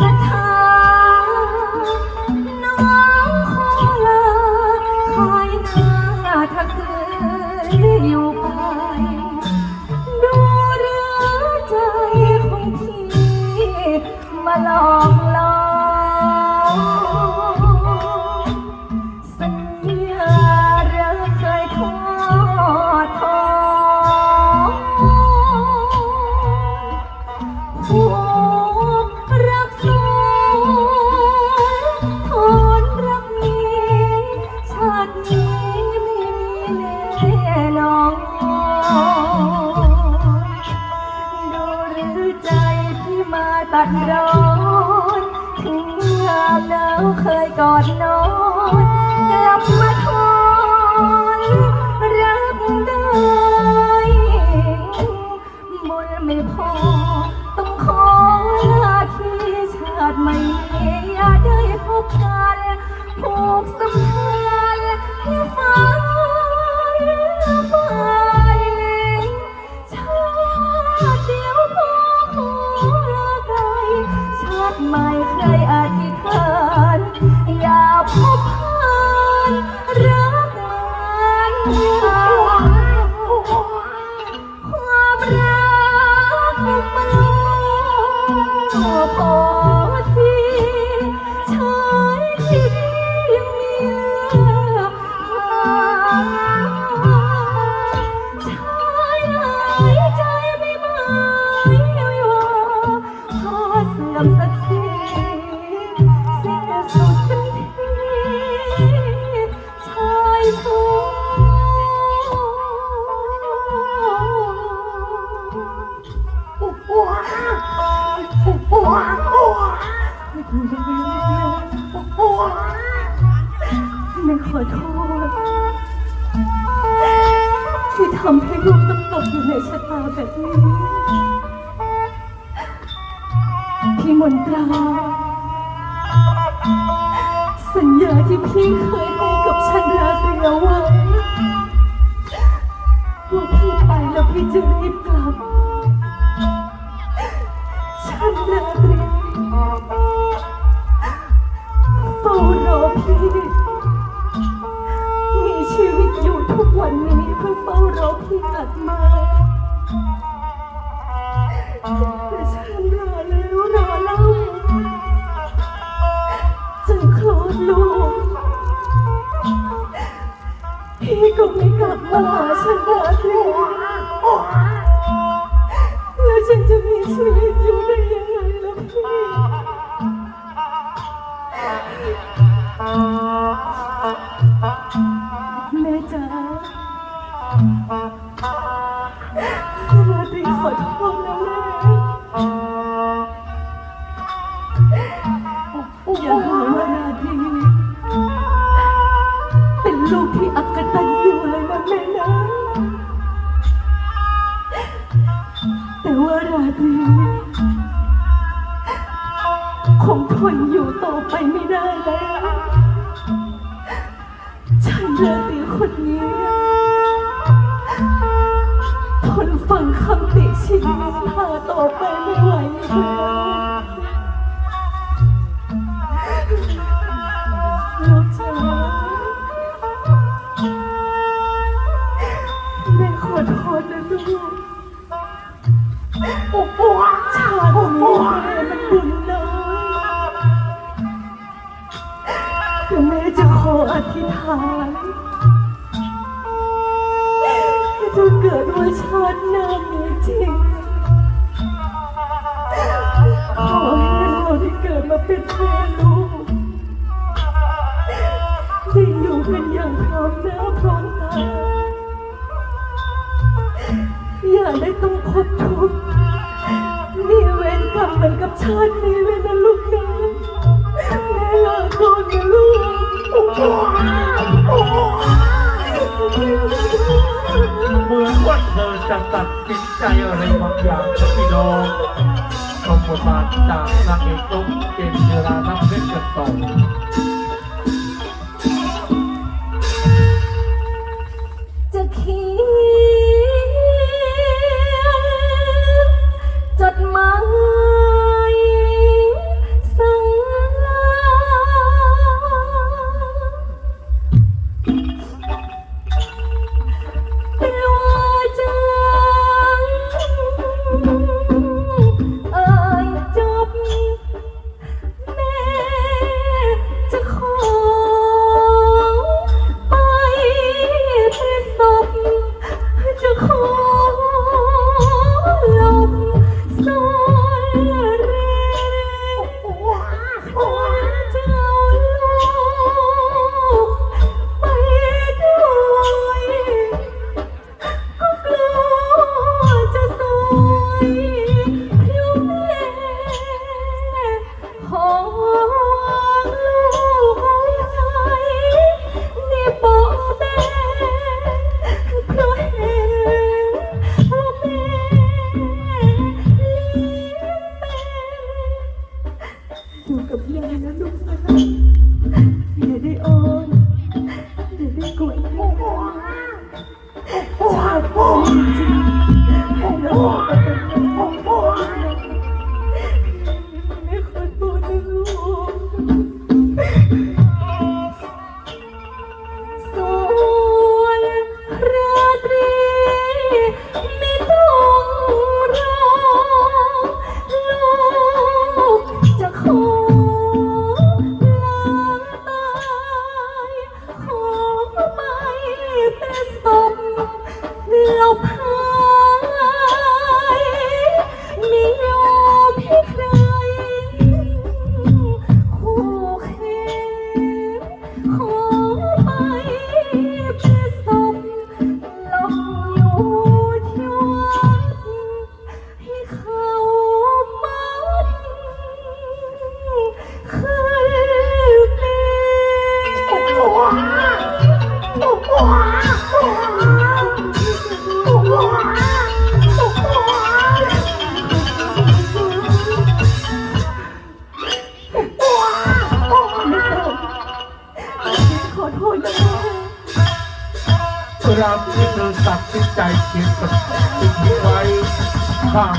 ศรัทธาน้องลาคอยหน้าถ้าคืนอยู่ไปดูเรือใจของ มาตัดร้อนถึงยามหนาวเคยกอดนอนกลับมาทอนรักได้บุญไม่พอต้องขอลาที่ชาติไม่อาจได้พบกันผูกสัมพัน ทำให้ลูกต้องตกอยู่ในชะตาแบบนี้ พี่มนตรา สัญญาที่พี่เคยให้กับฉันราตรีเอาไว้ว่าพี่ไปแล้วพี่จะรีบกลับ อดลูก พี่ก็ไม่กลับมาหาฉันเลยแล้วฉันจะมีชีวิตอยู่ได้ยังไงล่ะพี่ แม่จ๋าราตรีขอโทษนะแม่อย่า คงทนอยู่ต่อไปไม่ได้แล้ว ฉันราตรีคนนี้ ทนฟังคำติชินนินทาต่อไปไม่ไหวแล้วลูกจ๋าแม่ขอโทษนะลูก โอ้โหชาตินี้แม่มันบุญานถ้าเกิดว่าชาติหน้ามีจริง ขอให้เราได้เกิดมาเป็นแม่ลูกได้อยู่กันอย่างพร้อมหน้าพร้อมตาอย่าได้ต้องพบทุกข์มีเวรกรรมเหมือนกับชาตินี้เลยนะลูกนะแม่ลาก่อนนะลูก เธอจะตัดสินใจอะไรบางอย่างครับพี่น้องชมบทบาทจากนางเอกตุ๊กเจนเวลาน้ำเพชรกันต่อ รามที่เธอสักที่ใจเขียนกับติดไว้ข้าง